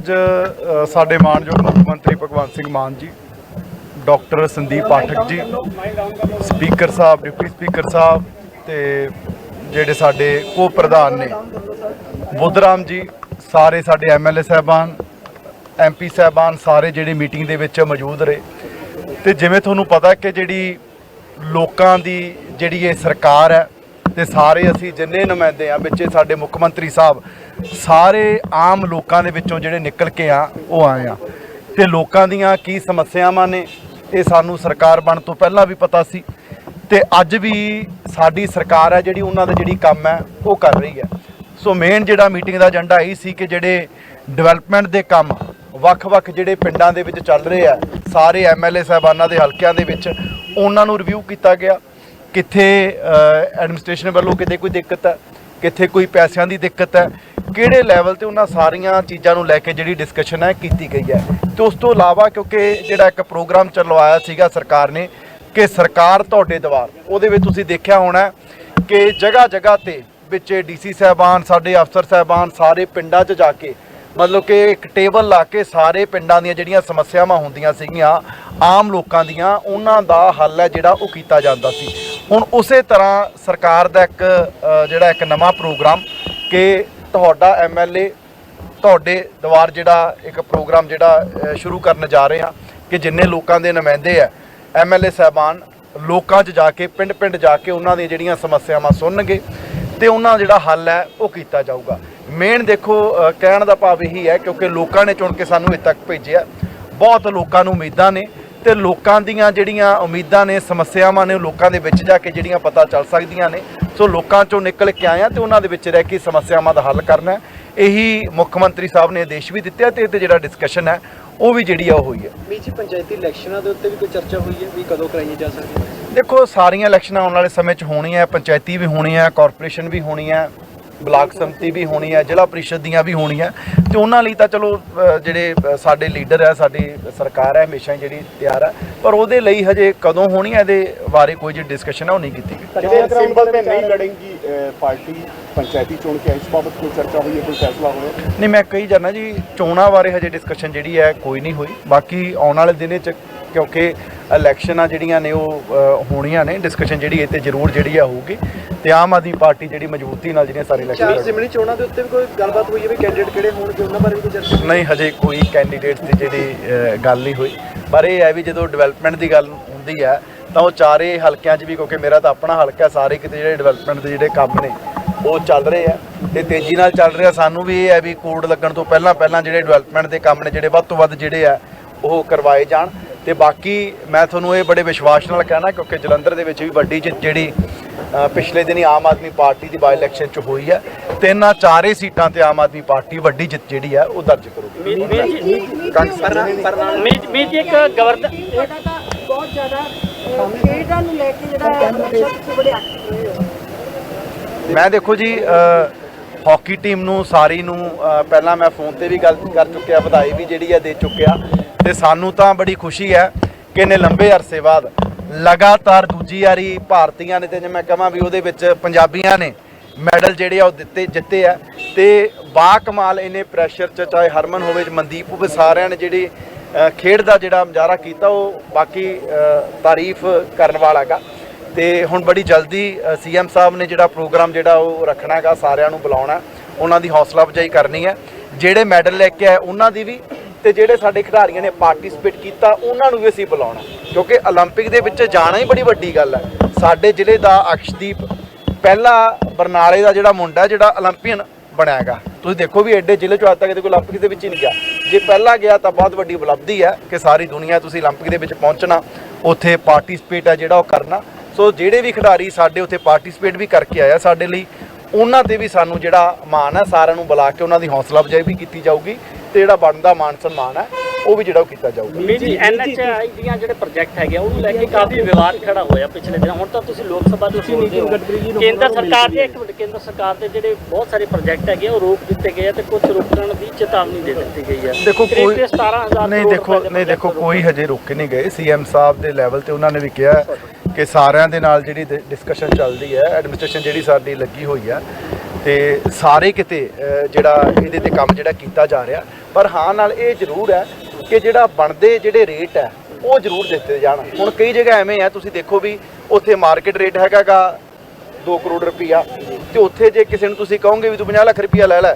ਅੱਜ ਸਾਡੇ ਮਾਨਯੋਗ ਮੁੱਖ ਮੰਤਰੀ ਭਗਵੰਤ ਸਿੰਘ ਮਾਨ ਜੀ, ਡਾਕਟਰ ਸੰਦੀਪ ਪਾਠਕ ਜੀ, ਸਪੀਕਰ ਸਾਹਿਬ, ਡਿਪਟੀ ਸਪੀਕਰ ਸਾਹਿਬ ਤੇ ਜਿਹੜੇ ਸਾਡੇ ਕੋ ਪ੍ਰਧਾਨ ਨੇ, ਬੁੱਧਰਾਮ ਜੀ, ਸਾਰੇ ਸਾਡੇ ਐਮਐਲਏ ਸਾਹਿਬਾਨ ਐਮਪੀ ਸਾਹਿਬਾਨ ਸਾਰੇ ਜਿਹੜੇ ਮੀਟਿੰਗ ਦੇ ਵਿੱਚ ਮੌਜੂਦ ਰਹੇ। ਤੇ ਜਿਵੇਂ ਤੁਹਾਨੂੰ ਪਤਾ ਕਿ ਜਿਹੜੀ ਲੋਕਾਂ ਦੀ ਜਿਹੜੀ ਇਹ ਸਰਕਾਰ ਹੈ ਤੇ ਸਾਰੇ ਅਸੀਂ ਜਿੰਨੇ ਨੁਮਾਇੰਦੇ ਆ, ਵਿੱਚੇ ਸਾਡੇ ਮੁੱਖ ਮੰਤਰੀ ਸਾਹਿਬ, ਸਾਰੇ ਆਮ ਲੋਕਾਂ ਦੇ ਵਿੱਚੋਂ ਜਿਹੜੇ ਨਿਕਲ ਕੇ ਆ, ਉਹ ਆਏ ਆ। ਤੇ ਲੋਕਾਂ ਦੀਆਂ ਕੀ ਸਮੱਸਿਆਵਾਂ ਨੇ, ਇਹ ਸਾਨੂੰ ਸਰਕਾਰ ਬਣ ਤੋਂ ਪਹਿਲਾਂ ਵੀ ਪਤਾ ਸੀ। ਤੇ ਅੱਜ ਵੀ ਸਾਡੀ ਸਰਕਾਰ ਹੈ ਜਿਹੜੀ, ਉਹਨਾਂ ਦਾ ਜਿਹੜੀ ਕੰਮ ਹੈ ਉਹ ਕਰ ਰਹੀ ਹੈ ਸੋ ਮੇਨ ਜਿਹੜਾ ਮੀਟਿੰਗ ਦਾ ਏਜੰਡਾ ਇਹ ਸੀ ਕਿ ਜਿਹੜੇ ਡਿਵੈਲਪਮੈਂਟ ਦੇ ਕੰਮ ਵੱਖ-ਵੱਖ ਜਿਹੜੇ ਪਿੰਡਾਂ ਦੇ ਵਿੱਚ ਚੱਲ ਰਹੇ ਆ, ਸਾਰੇ ਐਮਐਲਏ ਸਾਹਿਬਾਨਾਂ ਦੇ ਹਲਕਿਆਂ ਦੇ ਵਿੱਚ, ਉਹਨਾਂ ਨੂੰ ਰਿਵਿਊ ਕੀਤਾ ਗਿਆ। ਕਿੱਥੇ ਐਡਮਿਨਿਸਟ੍ਰੇਸ਼ਨ ਵੱਲੋਂ ਕਿਤੇ ਕੋਈ ਦਿੱਕਤ ਹੈ ਕਿੱਥੇ ਕੋਈ ਪੈਸਿਆਂ ਦੀ ਦਿੱਕਤ ਹੈ, ਕਿਹੜੇ ਲੈਵਲ ਤੇ ਉਹਨਾਂ ਸਾਰੀਆਂ ਚੀਜ਼ਾਂ ਨੂੰ ਲੈ ਕੇ ਜਿਹੜੀ ਡਿਸਕਸ਼ਨ ਹੈ ਕੀਤੀ ਗਈ ਹੈ? ਤੇ ਉਸ ਤੋਂ ਇਲਾਵਾ ਕਿਉਂਕਿ ਜਿਹੜਾ ਇੱਕ ਪ੍ਰੋਗਰਾਮ ਚਲਵਾਇਆ ਸੀਗਾ ਸਰਕਾਰ ਨੇ ਕਿ ਸਰਕਾਰ ਤੁਹਾਡੇ ਦਵਾਰ, ਉਹਦੇ ਵਿੱਚ ਤੁਸੀਂ ਦੇਖਿਆ ਹੋਣਾ ਕਿ ਜਗ੍ਹਾ ਜਗ੍ਹਾ ਤੇ ਵਿੱਚ ਡੀਸੀ ਸਾਹਿਬਾਨ, ਸਾਡੇ ਅਫਸਰ ਸਾਹਿਬਾਨ ਸਾਰੇ ਪਿੰਡਾਂ 'ਚ ਜਾ ਕੇ, ਮਤਲਬ ਕਿ ਇੱਕ ਟੇਬਲ ਲਾ ਕੇ ਸਾਰੇ ਪਿੰਡਾਂ ਦੀਆਂ ਜਿਹੜੀਆਂ ਸਮੱਸਿਆਵਾਂ ਹੁੰਦੀਆਂ ਸੀਗੀਆਂ, ਆਮ ਲੋਕਾਂ ਦੀਆਂ, ਉਹਨਾਂ ਦਾ ਹੱਲ ਹੈ ਜਿਹੜਾ ਉਹ ਕੀਤਾ ਜਾਂਦਾ ਸੀ। ਹੁਣ ਉਸੇ ਤਰ੍ਹਾਂ ਸਰਕਾਰ ਦਾ ਇੱਕ ਜਿਹੜਾ ਇੱਕ ਨਵਾਂ ਪ੍ਰੋਗਰਾਮ ਕਿ ਤੁਹਾਡਾ ਐਮਐਲਏ ਤੁਹਾਡੇ ਦੁਆਰ ਜਿਹੜਾ ਇੱਕ ਪ੍ਰੋਗਰਾਮ ਜਿਹੜਾ ਸ਼ੁਰੂ ਕਰਨ ਜਾ ਰਹੇ ਹਾਂ ਕਿ ਜਿੰਨੇ ਲੋਕਾਂ ਦੇ ਨੁਮਾਇੰਦੇ ਆ ਐਮਐਲਏ ਸਾਹਿਬਾਨ ਲੋਕਾਂ 'ਚ ਜਾ ਕੇ, ਪਿੰਡ-ਪਿੰਡ ਜਾ ਕੇ ਉਹਨਾਂ ਦੀਆਂ ਜਿਹੜੀਆਂ ਸਮੱਸਿਆਵਾਂ ਸੁਣਨਗੇ ਤੇ ਉਹਨਾਂ ਦਾ ਜਿਹੜਾ ਹੱਲ ਹੈ ਉਹ ਕੀਤਾ ਜਾਊਗਾ। ਮੇਨ ਦੇਖੋ ਕਹਿਣ ਦਾ ਭਾਵ ਇਹੀ ਹੈ ਕਿਉਂਕਿ ਲੋਕਾਂ ਨੇ ਚੁਣ ਕੇ ਸਾਨੂੰ ਇੱਥੇ ਤੱਕ ਭੇਜਿਆ। ਬਹੁਤ ਲੋਕਾਂ ਨੂੰ ਉਮੀਦਾਂ ਨੇ ਤੇ ਲੋਕਾਂ ਦੀਆਂ ਜਿਹੜੀਆਂ ਉਮੀਦਾਂ ਨੇ ਸਮੱਸਿਆਵਾਂ ਨੇ ਲੋਕਾਂ ਦੇ ਵਿੱਚ ਜਾ ਕੇ ਜਿਹੜੀਆਂ ਪਤਾ ਚੱਲ ਸਕਦੀਆਂ ਨੇ। ਸੋ ਲੋਕਾਂ ਚੋਂ ਨਿਕਲ ਕੇ ਆਏ ਆ ਤੇ ਉਹਨਾਂ ਦੇ ਵਿੱਚ ਰਹਿ ਕੇ ਸਮੱਸਿਆਵਾਂ ਦਾ ਹੱਲ ਕਰਨਾ ਇਹੀ ਮੁੱਖ ਮੰਤਰੀ ਸਾਹਿਬ ਨੇ ਆਦੇਸ਼ ਵੀ ਦਿੱਤੇ ਤੇ ਇਹ ਤੇ ਜਿਹੜਾ ਡਿਸਕਸ਼ਨ ਹੈ ਉਹ ਵੀ ਜਿਹੜੀ ਆ ਉਹ ਹੋਈ ਹੈ। ਮੀਚੀ ਪੰਚਾਇਤੀ ਇਲੈਕਸ਼ਨਾਂ ਦੇ ਉੱਤੇ ਵੀ ਕੋਈ ਚਰਚਾ ਹੋਈ ਹੈ ਵੀ ਕਦੋਂ ਕਰਾਈਆਂ ਜਾ ਸਕਦੀਆਂ ਦੇਖੋ ਸਾਰੀਆਂ ਇਲੈਕਸ਼ਨਾਂ ਆਉਣ ਵਾਲੇ ਸਮੇਂ 'ਚ ਹੋਣੀਆਂ ਪੰਚਾਇਤੀ ਵੀ ਹੋਣੀ ਹੈ ਕਾਰਪੋਰੇਸ਼ਨ ਵੀ ਹੋਣੀ ਹੈ। ਬਲਾਕ ਸੰਮਤੀ ਵੀ ਹੋਣੀ ਹੈ ਜ਼ਿਲ੍ਹਾ ਪ੍ਰੀਸ਼ਦ ਦੀਆਂ ਵੀ ਹੋਣੀਆਂ। ਤੇ ਉਹਨਾਂ ਲਈ ਤਾਂ ਚਲੋ ਜਿਹੜੇ ਸਾਡੇ ਲੀਡਰ ਹੈ ਸਾਡੀ ਸਰਕਾਰ ਹੈ ਹਮੇਸ਼ਾ ਹੀ ਜਿਹੜੀ ਤਿਆਰ ਹੈ। ਪਰ ਉਹਦੇ ਲਈ ਹਜੇ ਕਦੋਂ ਹੋਣੀ ਹੈ ਇਹਦੇ ਬਾਰੇ ਕੋਈ ਜਿਹੜੀ ਡਿਸਕਸ਼ਨ ਹੈ ਉਹ ਨਹੀਂ ਕੀਤੀ ਗਈ। ਜਿਹੜੇ ਸਿੰਬਲ ਤੇ ਨਹੀਂ ਅਹ, ਪਾਰਟੀ ਪੰਚਾਇਤੀ ਚੋਣ ਕੇ ਇਸ ਬਾਬਤ ਕੋਈ ਚਰਚਾ ਹੋਈ ਹੈ ਕੋਈ ਫੈਸਲਾ ਹੋਇਆ? ਨਹੀਂ ਮੈਂ ਕਹੀ ਜਾਣਾ ਜੀ ਚੋਣਾਂ ਬਾਰੇ ਹਜੇ ਡਿਸਕਸ਼ਨ ਜਿਹੜੀ ਹੈ ਕੋਈ ਨਹੀਂ ਹੋਈ। ਬਾਕੀ ਆਉਣ ਵਾਲੇ ਦਿਨੇ ਚ ਕਿਉਂਕਿ ਇਲੈਕਸ਼ਨਾਂ ਜਿਹੜੀਆਂ ਨੇ ਉਹ ਹੋਣੀਆਂ ਨੇ। ਡਿਸਕਸ਼ਨ ਜਿਹੜੀ ਤੇ ਜ਼ਰੂਰ ਜਿਹੜੀ ਆ ਹੋਊਗੀ। ਤੇ ਆਮ ਆਦਮੀ ਪਾਰਟੀ ਜਿਹੜੀ ਮਜ਼ਬੂਤੀ ਨਾਲ ਜਿਹੜੀਆਂ ਸਾਰੇ ਚਾਰ ਇਲੈਕਸ਼ਨ ਜ਼ਿਮਨੀ ਚੋਣਾਂ ਦੇ ਉੱਤੇ ਵੀ ਕੋਈ ਗੱਲਬਾਤ ਹੋਈ ਹੈ ਵੀ ਕੈਂਡੀਡੇਟ ਕਿਹੜੇ ਹੋਣਗੇ ਉਹਨਾਂ ਬਾਰੇ ਵੀ ਕੋਈ ਚਰਚਾ? ਨਹੀਂ ਹਜੇ ਕੋਈ ਕੈਂਡੀਡੇਟ ਦੀ ਜਿਹੜੀ ਗੱਲ ਨਹੀਂ ਹੋਈ। ਪਰ ਇਹ ਹੈ ਵੀ ਜਦੋਂ ਡਿਵੈਲਪਮੈਂਟ ਦੀ ਗੱਲ ਹੁੰਦੀ ਹੈ ਤਾਂ ਉਹ ਚਾਰੇ ਹਲਕਿਆਂ 'ਚ ਵੀ ਕਿਉਂਕਿ ਮੇਰਾ ਤਾਂ ਆਪਣਾ ਹਲਕਾ ਸਾਰੇ ਕਿਤੇ ਜਿਹੜੇ ਡਿਵੈਲਪਮੈਂਟ ਦੇ ਜਿਹੜੇ ਕੰਮ ਨੇ ਉਹ ਚੱਲ ਰਹੇ ਆ। ਤੇ ਤੇਜ਼ੀ ਨਾਲ ਚੱਲ ਰਿਹਾ। ਸਾਨੂੰ ਵੀ ਇਹ ਹੈ ਵੀ ਕੋਡ ਲੱਗਣ ਤੋਂ ਪਹਿਲਾਂ ਪਹਿਲਾਂ ਜਿਹੜੇ ਡਿਵੈਲਪਮੈਂਟ ਦੇ ਕੰਮ ਨੇ ਜਿਹੜੇ ਵੱਧ ਤੋਂ ਵੱਧ ਜਿਹੜੇ ਆ ਉਹ ਕਰਵਾਏ ਜਾਣ। ਤੇ ਬਾਕੀ ਮੈਂ ਤੁਹਾਨੂੰ ਇਹ ਬੜੇ ਵਿਸ਼ਵਾਸ ਨਾਲ ਕਹਿਣਾ ਕਿਉਂਕਿ ਜਲੰਧਰ ਦੇ ਵਿੱਚ ਵੀ ਵੱਡੀ ਜਿੱਤ ਜਿਹੜੀ ਪਿਛਲੇ ਦਿਨੀ ਆਮ ਆਦਮੀ ਪਾਰਟੀ ਦੀ ਬਾਈ ਇਲੈਕਸ਼ਨ 'ਚ ਹੋਈ ਹੈ ਤਿੰਨਾਂ ਚਾਰੇ ਸੀਟਾਂ ਤੇ ਆਮ ਆਦਮੀ ਪਾਰਟੀ ਵੱਡੀ ਜਿੱਤ ਜਿਹੜੀ ਹੈ ਉਹ ਦਰਜ ਕਰੂਗੀ ਮੀਤ ਮੀਤ ਇੱਕ ਗਵਰਨਰ ਜਿਹੜਾ ਤਾਂ ਬਹੁਤ ਜ਼ਿਆਦਾ ਅਹ, ਖੇਡਾਂ ਨੂੰ ਲੈ ਕੇ ਜਿਹੜਾ ਹਮੇਸ਼ਾ ਤੁਸੀਂ ਬੜੇ ਐਕਟਿਵ ਰਹੇ ਹੋ ਮੈਂ ਦੇਖੋ ਜੀ ਹਾਕੀ ਟੀਮ ਨੂੰ ਸਾਰੀ ਨੂੰ ਪਹਿਲਾਂ ਮੈਂ ਫੋਨ ਤੇ ਵੀ ਗੱਲ ਕਰ ਚੁੱਕਿਆ ਵਧਾਈ ਵੀ ਜਿਹੜੀ ਹੈ ਦੇ ਚੁੱਕਿਆ ਤੇ ਸਾਨੂੰ ਤਾਂ ਬੜੀ ਖੁਸ਼ੀ ਹੈ ਕਿ ਨੇ ਲੰਬੇ ਅਰਸੇ ਬਾਅਦ ਲਗਾਤਾਰ ਦੂਜੀ ਵਾਰੀ ਭਾਰਤੀਆਂ ਨੇ ਤੇ ਜੇ ਮੈਂ ਕਹਾਂ ਵੀ ਉਹਦੇ ਵਿੱਚ ਪੰਜਾਬੀਆਂ ਨੇ ਮੈਡਲ ਜਿਹੜੇ ਆ ਉਹ ਦਿੱਤੇ, ਜਿੱਤੇ ਆ। ਤੇ ਬਾ ਕਮਾਲ ਇਹਨੇ ਪ੍ਰੈਸ਼ਰ ਚ, ਚਾਹੇ ਹਰਮਨ ਹੋਵੇ ਮਨਦੀਪ ਹੋਵੇ, ਸਾਰਿਆਂ ਨੇ ਜਿਹੜੀ ਖੇਡ ਦਾ ਜਿਹੜਾ ਮੁਜ਼ਾਹਰਾ ਕੀਤਾ, ਉਹ ਬਾਕੀ ਤਾਰੀਫ ਕਰਨ ਵਾਲਾ ਗਾ ਤੇ ਹੁਣ ਬੜੀ ਜਲਦੀ ਸੀਐਮ ਸਾਹਿਬ ਨੇ ਜਿਹੜਾ ਪ੍ਰੋਗਰਾਮ ਜਿਹੜਾ ਉਹ ਰੱਖਣਾ ਹੈਗਾ, ਸਾਰਿਆਂ ਨੂੰ ਬੁਲਾਉਣਾ, ਉਹਨਾਂ ਦੀ ਹੌਸਲਾ ਅਫਜ਼ਾਈ ਕਰਨੀ ਹੈ। ਜਿਹੜੇ ਮੈਡਲ ਲੈ ਕੇ ਆਏ, ਉਹਨਾਂ ਦੀ ਵੀ ਤੇ ਜਿਹੜੇ ਸਾਡੇ ਖਿਡਾਰੀਆਂ ਨੇ ਪਾਰਟਿਸਿਪੇਟ ਕੀਤਾ, ਉਹਨਾਂ ਨੂੰ ਵੀ ਅਸੀਂ ਬੁਲਾਉਣਾ। ਕਿਉਂਕਿ 올림픽 ਦੇ ਵਿੱਚ ਜਾਣਾ ਹੀ ਬੜੀ ਵੱਡੀ ਗੱਲ ਹੈ। ਸਾਡੇ ਜ਼ਿਲ੍ਹੇ ਦਾ ਅਕਸ਼ਦੀਪ, ਪਹਿਲਾ ਬਰਨਾਲੇ ਦਾ ਜਿਹੜਾ ਮੁੰਡਾ ਜਿਹੜਾ 올림픽ੀਅਨ ਬਣਾਏਗਾ ਤੁਸੀਂ ਦੇਖੋ ਵੀ ਐਡੇ ਜ਼ਿਲ੍ਹੇ ਚੋਂ ਅੱਜ ਤੱਕ ਕੋਈ 올림픽 ਦੇ ਵਿੱਚ ਹੀ ਨਹੀਂ ਗਿਆ। ਜੇ ਪਹਿਲਾ ਗਿਆ ਤਾਂ ਬਹੁਤ ਵੱਡੀ ਉਪਲਬਧੀ ਹੈ ਕਿ ਸਾਰੀ ਦੁਨੀਆ ਤੁਸੀਂ 올림픽 ਦੇ ਵਿੱਚ ਪਹੁੰਚਣਾ, ਉੱਥੇ ਪਾਰਟਿਸਿਪੇਟ ਹੈ ਜਿਹੜਾ ਉਹ ਕਰਨਾ। ਸੋ ਜਿਹੜੇ ਵੀ ਖਿਡਾਰੀ ਸਾਡੇ ਉੱਥੇ ਪਾਰਟਿਸਿਪੇਟ ਵੀ ਕਰਕੇ ਆਇਆ ਸਾਡੇ ਲਈ, ਉਹਨਾਂ ਤੇ ਵੀ ਸਾਨੂੰ ਜਿਹੜਾ ਮਾਣ ਹੈ, ਸਾਰਿਆਂ ਨੂੰ ਬੁਲਾ ਕੇ ਉਹਨਾਂ ਦੀ ਹੌਸਲਾ ਅਫਜ਼ਾਈ ਵੀ ਕੀਤੀ ਜਾਊਗੀ। ਤੇ ਜਿਹੜਾ ਬਣਦਾ ਮਾਣ ਸਨਮਾਨ ਹੈ ਉਹ ਵੀ ਜਿਹੜਾ ਉਹ ਕੀਤਾ ਜਾਊਗਾ। ਮੀਤ ਜੀ ਐਨਐਚਆਈ ਦੀਆਂ ਜਿਹੜੇ ਪ੍ਰੋਜੈਕਟ ਹੈਗੇ ਆ, ਉਹਨੂੰ ਲੈ ਕੇ ਕਾਫੀ ਵਿਵਾਦ ਖੜਾ ਹੋਇਆ ਪਿਛਲੇ ਦਿਨ। ਹੁਣ ਤਾਂ ਤੁਸੀਂ ਲੋਕ ਸਭਾ ਦੇ ਸੁਣਦੇ ਹੋ। ਕੇਂਦਰ ਸਰਕਾਰ ਦੇ ਇੱਕ ਮਿੰਟ ਕੇਂਦਰ ਸਰਕਾਰ ਦੇ ਜਿਹੜੇ ਬਹੁਤ ਸਾਰੇ ਪ੍ਰੋਜੈਕਟ ਹੈਗੇ ਆ, ਉਹ ਰੋਕ ਦਿੱਤੇ ਗਏ ਆ ਤੇ ਕੁਝ ਰੁਕਣ ਦੀ ਚੇਤਾਵਨੀ ਦੇ ਦਿੱਤੀ ਗਈ ਹੈ। ਦੇਖੋ ਕੋਈ ਤੇ 17000 ਨਹੀਂ ਦੇਖੋ ਨਹੀਂ ਦੇਖੋ ਕੋਈ ਹਜੇ ਰੁਕੇ ਨਹੀਂ ਗਏ। ਸੀਐਮ ਸਾਹਿਬ ਦੇ ਲੈਵਲ ਤੇ ਉਹਨਾਂ ਨੇ ਵੀ ਕਿਹਾ ਕਿ ਸਾਰਿਆਂ ਦੇ ਨਾਲ ਜਿਹੜੀ ਡਿਸਕਸ਼ਨ ਚੱਲਦੀ ਹੈ ਐਡਮਿਨਿਸਟ੍ਰੇਸ਼ਨ ਜਿਹੜੀ ਸਾਡੀ ਲੱਗੀ ਹੋਈ ਹੈ ਤੇ ਸਾਰੇ ਕਿਤੇ ਜਿਹੜਾ ਇਹਦੇ ਤੇ ਕੰਮ ਜਿਹੜਾ ਕੀਤਾ ਜਾ ਰਿਹਾ ਪਰ ਹਾਂ ਨਾਲ ਇਹ ਜ਼ਰੂਰ ਹੈ ਕਿ ਜਿਹੜਾ ਬਣਦੇ ਜਿਹੜੇ ਰੇਟ ਹੈ, ਉਹ ਜ਼ਰੂਰ ਦਿੱਤੇ ਜਾਣ। ਹੁਣ ਕਈ ਜਗ੍ਹਾ ਐਵੇਂ ਹੈ ਤੁਸੀਂ ਦੇਖੋ ਵੀ ਉੱਥੇ ਮਾਰਕੀਟ ਰੇਟ ਹੈਗਾਗਾ 2 ਕਰੋੜ ਰੁਪਈਆ ਤੇ ਉੱਥੇ ਜੇ ਕਿਸੇ ਨੂੰ ਤੁਸੀਂ ਕਹੋਗੇ ਵੀ ਤੂੰ 50 ਲੱਖ ਰੁਪਈਆ ਲੈ ਲੈ,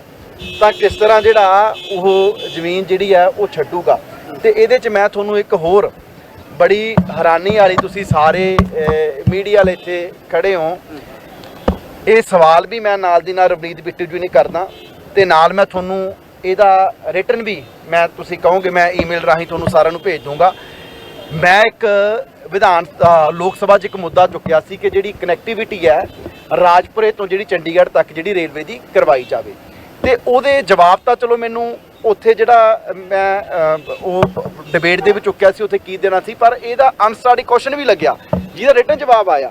ਤਾਂ ਕਿਸ ਤਰ੍ਹਾਂ ਜਿਹੜਾ ਉਹ ਜ਼ਮੀਨ ਜਿਹੜੀ ਹੈ, ਉਹ ਛੱਡੂਗਾ। ਤੇ ਇਹਦੇ 'ਚ ਮੈਂ ਤੁਹਾਨੂੰ ਇੱਕ ਹੋਰ ਬੜੀ ਹੈਰਾਨੀ ਵਾਲੀ ਤੁਸੀਂ ਸਾਰੇ ਮੀਡੀਆ ਵਾਲੇ ਇੱਥੇ ਖੜੇ ਹੋ। ਇਹ ਸਵਾਲ ਵੀ ਮੈਂ ਨਾਲ ਦੀ ਨਾਲ ਰਵਨੀਤ ਬਿੱਟੂ ਜੀ ਨੇ ਕਰਦਾ ਤੇ ਨਾਲ ਮੈਂ ਤੁਹਾਨੂੰ ਇਹਦਾ ਰਿਟਰਨ ਵੀ ਮੈਂ ਤੁਸੀਂ ਕਹੋਗੇ, ਮੈਂ ਈਮੇਲ ਰਾਹੀਂ ਤੁਹਾਨੂੰ ਸਾਰਿਆਂ ਨੂੰ ਭੇਜ ਦੂੰਗਾ। ਮੈਂ ਇੱਕ ਵਿਧਾਨ ਲੋਕ ਸਭਾ 'ਚ ਇੱਕ ਮੁੱਦਾ ਚੁੱਕਿਆ ਸੀ ਕਿ ਜਿਹੜੀ ਕਨੈਕਟੀਵਿਟੀ ਹੈ, ਰਾਜਪੁਰੇ ਤੋਂ ਜਿਹੜੀ ਚੰਡੀਗੜ੍ਹ ਤੱਕ ਜਿਹੜੀ ਰੇਲਵੇ ਦੀ ਕਰਵਾਈ ਜਾਵੇ। ਤੇ ਉਹਦੇ ਜਵਾਬ ਤਾਂ ਚਲੋ ਮੈਨੂੰ ਉੱਥੇ ਜਿਹੜਾ ਮੈਂ ਉਹ ਡਿਬੇਟ ਦੇ ਵਿੱਚ ਚੁੱਕਿਆ ਸੀ, ਉੱਥੇ ਕੀ ਦੇਣਾ ਸੀ, ਪਰ ਇਹਦਾ ਅਨਸਟਾਰਡੀ ਕੁਐਸਚਨ ਵੀ ਲੱਗਿਆ, ਜਿਹਦਾ ਰਿਟਰਨ ਜਵਾਬ ਆਇਆ।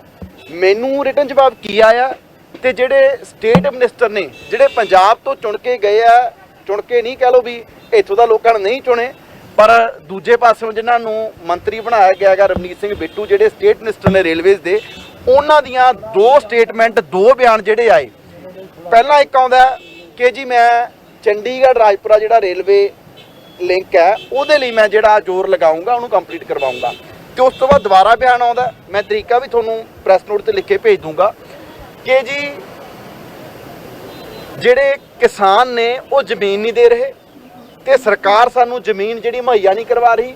ਮੈਨੂੰ ਰਿਟਰਨ ਜਵਾਬ ਕੀ ਆਇਆ ਤੇ ਜਿਹੜੇ ਸਟੇਟ ਮਿਨਿਸਟਰ ਨੇ, ਜਿਹੜੇ ਪੰਜਾਬ ਤੋਂ ਚੁਣ ਕੇ ਗਏ ਆ ਚੁਣ ਕੇ ਨਹੀਂ ਕਹਿ ਲੋ ਵੀ ਇੱਥੋਂ ਦਾ ਲੋਕਾਂ ਨੇ ਨਹੀਂ ਚੁਣੇ, ਪਰ ਦੂਜੇ ਪਾਸਿਓਂ ਜਿਨ੍ਹਾਂ ਨੂੰ ਮੰਤਰੀ ਬਣਾਇਆ ਗਿਆ ਹੈਗਾ ਰਵਨੀਤ ਸਿੰਘ ਬਿੱਟੂ, ਜਿਹੜੇ ਸਟੇਟ ਮਿਨਿਸਟਰ ਨੇ ਰੇਲਵੇਜ਼ ਦੇ, ਉਹਨਾਂ ਦੀਆਂ ਦੋ ਸਟੇਟਮੈਂਟ, ਦੋ ਬਿਆਨ ਜਿਹੜੇ ਆਏ। ਪਹਿਲਾਂ ਇੱਕ ਆਉਂਦਾ ਕਿ ਜੀ ਮੈਂ ਚੰਡੀਗੜ੍ਹ, ਰਾਜਪੁਰਾ ਜਿਹੜਾ ਰੇਲਵੇ ਲਿੰਕ ਹੈ, ਉਹਦੇ ਲਈ ਮੈਂ ਜਿਹੜਾ ਜ਼ੋਰ ਲਗਾਉਂਗਾ, ਉਹਨੂੰ ਕੰਪਲੀਟ ਕਰਵਾਉਂਗਾ। ਤੇ ਉਸ ਤੋਂ ਬਾਅਦ ਦੁਬਾਰਾ ਬਿਆਨ ਆਉਂਦਾ, ਮੈਂ ਤਰੀਕਾ ਵੀ ਤੁਹਾਨੂੰ ਪ੍ਰੈਸ ਨੋਟ ਤੇ ਲਿਖ ਕੇ ਭੇਜ ਦੂੰਗਾ ਕਿ ਜੀ ਜਿਹੜੇ ਕਿਸਾਨ ਨੇ ਉਹ ਜ਼ਮੀਨ ਨਹੀਂ ਦੇ ਰਹੇ ਤੇ ਸਰਕਾਰ ਸਾਨੂੰ ਜ਼ਮੀਨ ਜਿਹੜੀ ਮੁਹੱਈਆ ਨਹੀਂ ਕਰਵਾ ਰਹੀ,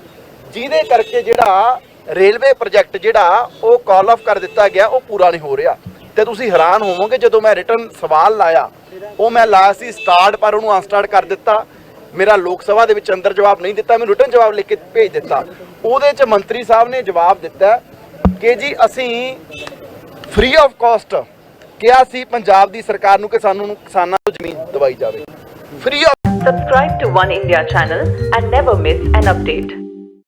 ਜਿਹਦੇ ਕਰਕੇ ਜਿਹੜਾ ਰੇਲਵੇ ਪ੍ਰੋਜੈਕਟ ਜਿਹੜਾ ਉਹ ਕਾਲ ਆਫ ਕਰ ਦਿੱਤਾ ਗਿਆ, ਉਹ ਪੂਰਾ ਨਹੀਂ ਹੋ ਰਿਹਾ। ਤੇ ਤੁਸੀਂ ਹੈਰਾਨ ਹੋਵੋਗੇ, ਜਦੋਂ ਮੈਂ ਰਿਟਰਨ ਸਵਾਲ ਲਾਇਆ, ਉਹ ਮੈਂ ਲਾਇਆ ਸੀ ਸਟਾਰਟ, ਪਰ ਉਹਨੂੰ ਅਨਸਟਾਰਟ ਕਰ ਦਿੱਤਾ। ਮੇਰਾ ਲੋਕ ਸਭਾ ਦੇ ਵਿੱਚ ਅੰਦਰ ਜਵਾਬ ਨਹੀਂ ਦਿੱਤਾ ਮੈਨੂੰ ਰਿਟਰਨ ਜਵਾਬ ਲਿਖ ਕੇ ਭੇਜ ਦਿੱਤਾ। ਉਹਦੇ 'ਚ ਮੰਤਰੀ ਸਾਹਿਬ ਨੇ ਜਵਾਬ ਦਿੱਤਾ ਕਿ ਜੀ ਅਸੀਂ ਫ੍ਰੀ ਆਫ ਕਾਸਟ ਕਿਹਾ ਸੀ, ਪੰਜਾਬ ਦੀ ਸਰਕਾਰ ਨੂੰ ਕਿ ਸਾਨੂੰ ਕਿਸਾਨਾਂ ਜ਼ਮੀਨ ਦਵਾਈ ਜਾਵੇ free of Subscribe to One India channel and never miss an update.